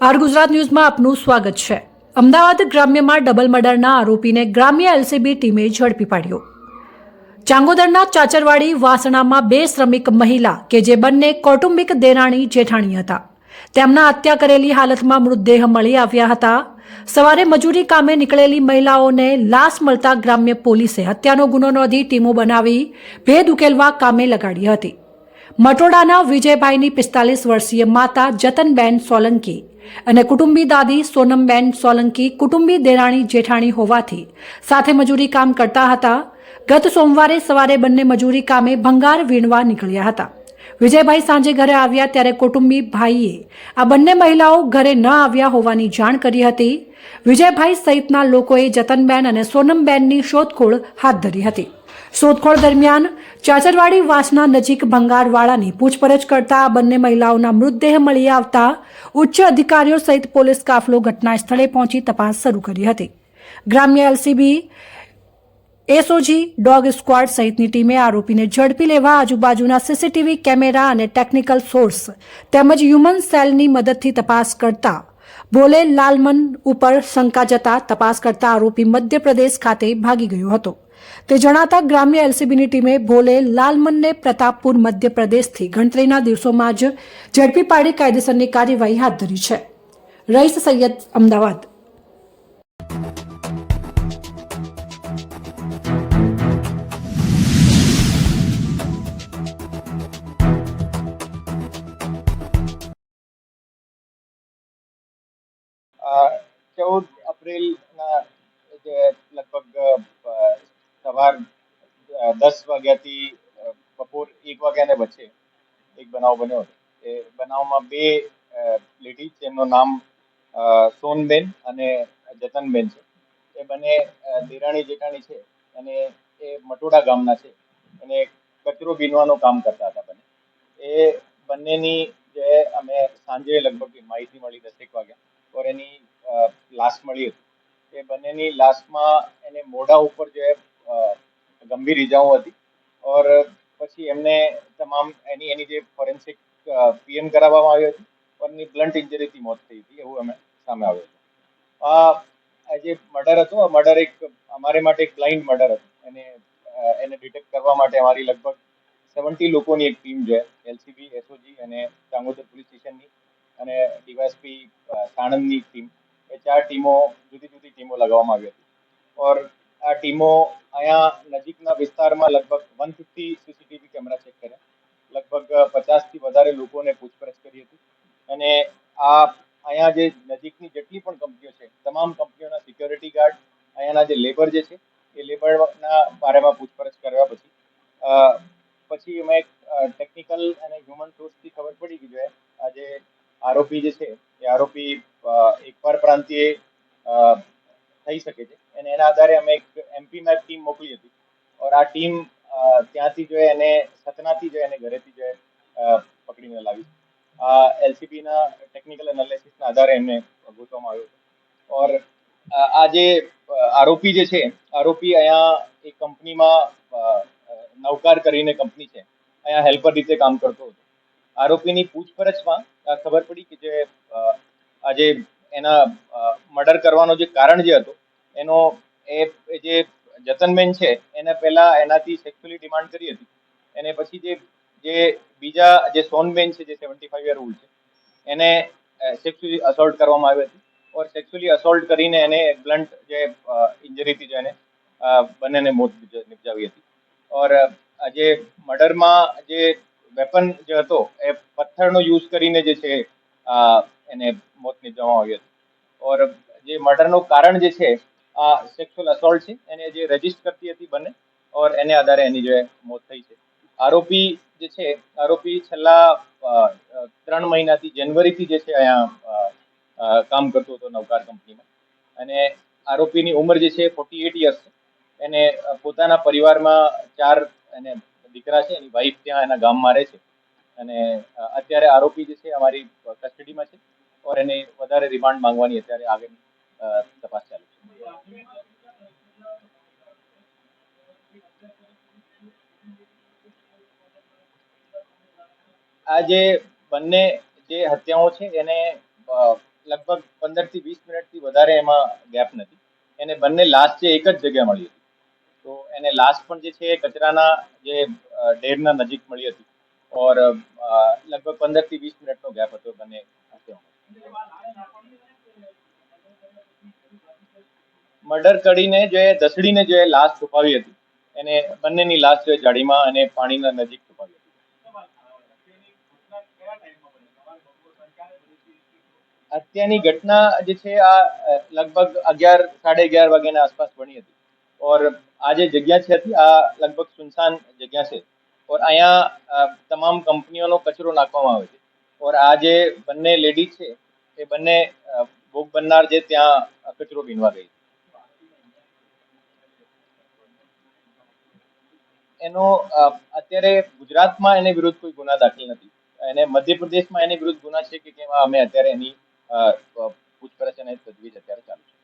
R Gujarat ન્યૂઝમાં આપનું સ્વાગત છે. અમદાવાદ ગ્રામ્યમાં ડબલ મર્ડરના આરોપીને ગ્રામ્ય એલસીબી ટીમે ઝડપી પાડ્યો. ચાંગોદરના ચાચરવાડી વાસણામાં બે શ્રમિક મહિલા કે જે બંને કૌટુંબિક દેરાણી જેઠાણી હતા. તેમના હત્યા કરેલી હાલતમાં મૃતદેહ મળી આવ્યા હતા. સવારે મજૂરી કામે નીકળેલી મહિલાઓને લાશ મળતા ગ્રામ્ય પોલીસે હત્યાનો ગુનો નોંધી ટીમો બનાવી ભેદ ઉકેલવા કામે લગાડી હતી. મટોડાના વિજયભાઈની પિસ્તાલીસ વર્ષીય માતા જતનબેન સોલંકી અને કુટુંબી દાદી સોનમબેન સોલંકી, કુટુંબી દેરાણી જેઠાણી હોવાથી સાથે મજૂરી કામ કરતા હતા. ગત સોમવારે સવારે બંને મજૂરી કામે ભંગાર વીણવા નીકળ્યા હતા. વિજયભાઈ સાંજે ઘરે આવ્યા ત્યારે કુટુંબી ભાઈએ આ બંને મહિલાઓ ઘરે ન આવ્યા હોવાની જાણ કરી હતી. વિજયભાઈ સહિતના લોકોએ જતનબેન અને સોનમબેનની શોધખોળ હાથ ધરી હતી. શોધખોળ દરમિયાન ચાચરવાડી વાસના નજીક ભંગારવાળાની પૂછપરછ કરતા આ બંને મહિલાઓના મૃતદેહ મળી આવતા ઉચ્ચ અધિકારીઓ સહિત પોલીસ કાફલો ઘટના સ્થળે પહોંચી તપાસ શરૂ કરી હતી. ગ્રામ્ય એલસીબી, એસઓજી, ડોગ સ્ક્વોડ સહિતની ટીમે આરોપીને ઝડપી લેવા આજુબાજુના સીસીટીવી કેમેરા અને ટેકનિકલ સોર્સ તેમજ હ્યુમન સેલની મદદથી તપાસ કરતા ભોલે લાલમન ઉપર શંકા જતા તપાસ કરતા આરોપી મધ્યપ્રદેશ ખાતે ભાગી ગયો હતો. તે જણાતા ગ્રામ્ય એલસીબીની ટીમે ભોલે લાલમનને પ્રતાપપુર મધ્યપ્રદેશથી ગણતરીના દિવસોમાં જ ઝડપી પાડી કાયદેસરની કાર્યવાહી હાથ ધરી છે. રઈસ સૈયદ અમદાવાદ. ચૌદ એપ્રિલના લગભગ સવાર દસ વાગ્યાથી બપોર એક વાગ્યાને વચ્ચે એક બનાવ બન્યો હતો. એ બનાવમાં બે લેડીઝ જેમનું નામ સોનબેન અને જતનબેન છે. એ બંને દેરાણી જેઠાણી છે અને એ મટોડા ગામના છે. અને કચરો બીનવાનું કામ કરતા હતા બંને. એ બંનેની જે અમે સાંજે લગભગ માહિતી મળી દસેક વાગ્યા ઓર એની લાશ મળી હતી. એ બંનેની લાશમાં એને મોઢા ઉપર જે ગંભીર ઇજાઓ હતી. ઓર પછી એમને તમામ એની એની જે ફોરેન્સિક પીએમ કરાવવામાં આવી હતી. પરની બ્લન્ટ ઇન્જરીથી મોત થઈ હતી એવું અમે સામે આવ્યું હતું. આ જે મર્ડર હતું, આ મર્ડર એક અમારે માટે એક બ્લાઇન્ડ મર્ડર હતું. એને એને ડિટેક્ટ કરવા માટે અમારી લગભગ સેવન્ટી લોકોની એક ટીમ છે, એલસીબી, એસઓજી અને ચાંગોદર પોલીસ સ્ટેશનની અને ડીવાયએસપી સાણંદની ટીમ. એ ચાર ટીમો જુદી જુદી ટીમો લગાવવામાં આવી હતી. ઓર આ ટીમો અહીંયા નજીકના વિસ્તારમાં લગભગ one fifty CCTV camera check કર્યા. લગભગ પચાસથી વધારે લોકોને પૂછપરછ કરી હતી. અને આ અહીંયા જે નજીકની જેટલી પણ કંપનીઓ છે તમામ કંપનીઓના સિક્યોરિટી ગાર્ડ અહીંયાના જે લેબર જે છે એ લેબરના બારેમાં પૂછપરછ કર્યા પછી. પછી અમે ટેકનિકલ અને હ્યુમન સોર્સથી ખબર પડી ગઈ જોઈએ આ જે આરોપી જે છે એ આરોપી એકવાર એક પર પ્રાંતીય અ, થઈ શકે છે. અને એના આધારે અમે એક એમપીમાં ટીમ મોકલી હતી. ઓર આ ટીમ ત્યાંથી જો એને, સતનાથી જો એને ઘરેથી જો પકડીને લાવી. આ એલસીબીના ટેકનિકલ એનાલિસિસના આધારે એમને ગોતવામાં આવ્યો ઓર આ જે આરોપી જે છે, આરોપી અહીંયા એક કંપનીમાં નવકાર કરીને કંપની છે. અહીંયા હેલ્પર રીતે કામ કરતો હતો. આરોપીની પૂછપરછમાં ખબર પડી કે જે આ જે એના મર્ડર કરવાનો જે કારણ જે હતો, એનો, એ જે જતનબેન છે, એને પહેલા એનાથી સેક્સ્યુઅલી ડિમાન્ડ કરી હતી. એને પછી જે જે બીજા જે સોનબેન છે, જે સેવન્ટી ફાઈવ યર ઓલ્ડ છે, એને સેક્સ્યુઅલી અસોલ્ટ કરવામાં આવી હતી. ઓર સેક્સ્યુઅલી અસોલ્ટ કરીને એને બ્લન્ટ જે ઇન્જરીથી જેને બંનેને મોત નિપજ- નિપજાવી હતી. ઓર જે મર્ડરમાં જે વેપન જે હતો, એ પથ્થરનો યુઝ કરીને જે છે એને મોત નિપજાવવામાં આવ્યો હતો. ઓર જે મર્ડરનું કારણ જે છે, આ સેક્સ્યુઅલ અસોલ્ટ છે, એને જે રજીસ્ટ કરતી હતી બંને, ઓર એને આધારે એની જે મોત થઈ છે. આરોપી જે છે, આરોપી છેલ્લા ત્રણ મહિનાથી જાન્યુઆરીથી જે છે, અહીંયા કામ કરતો હતો નવકાર કંપનીમાં. અને આરોપીની ઉંમર જે છે ફોર્ટી એટ યર્સ છે. એને પોતાના પરિવારમાં ચાર એને દીકરા છે, એની વાઈફ ત્યાં એના ગામમાં રહે છે. અને અત્યારે આરોપી જે છે, અમારી કસ્ટડીમાં છે. ઓર એને વધારે રિમાન્ડ માંગવાની અત્યારે આગળની તપાસ ચાલુ છે. આ જે બંને જે હત્યાઓ છે, એને લગભગ પંદરથી વીસ મિનિટથી વધારે એમાં ગેપ નથી. એને બંને લાશ છે એક જ જગ્યા મળી હતી. તો એને લાશ પણ જે છે એ કચરાના જે ઢેરના નજીક મળી હતી. ઓર લગભગ પંદરથી વીસ મિનિટનો ગેપ હતો બંને મર્ડર કરીને જે દસડીને જે લાશ છુપાવી હતી, એને બંનેની લાશ જે જાડીમાં અને પાણીના નજીક છુપાવી હતી. હત્યાની ઘટના જે છે, આ લગભગ અગિયાર, સાડે અગિયાર વાગ્યાના આસપાસ બની હતી. ઓર આ જે જગ્યા છે, આ લગભગ સુનસાન જગ્યા છે. ઓર અહીંયા તમામ કંપનીઓનો કચરો નાખવામાં આવે છે. ઓર આ જે બંને લેડી છે એ બંને ભોગ બનનાર જે ત્યાં કચરો બીનવા ગઈ એનો અત્યારે ગુજરાતમાં એને વિરુદ્ધ કોઈ ગુના દાખલ નથી એને મધ્યપ્રદેશમાં એની વિરુદ્ધ ગુના છે કે કેમ અમે અત્યારે એની પૂછપરછ અને તજવીજ અત્યારે ચાલુ છે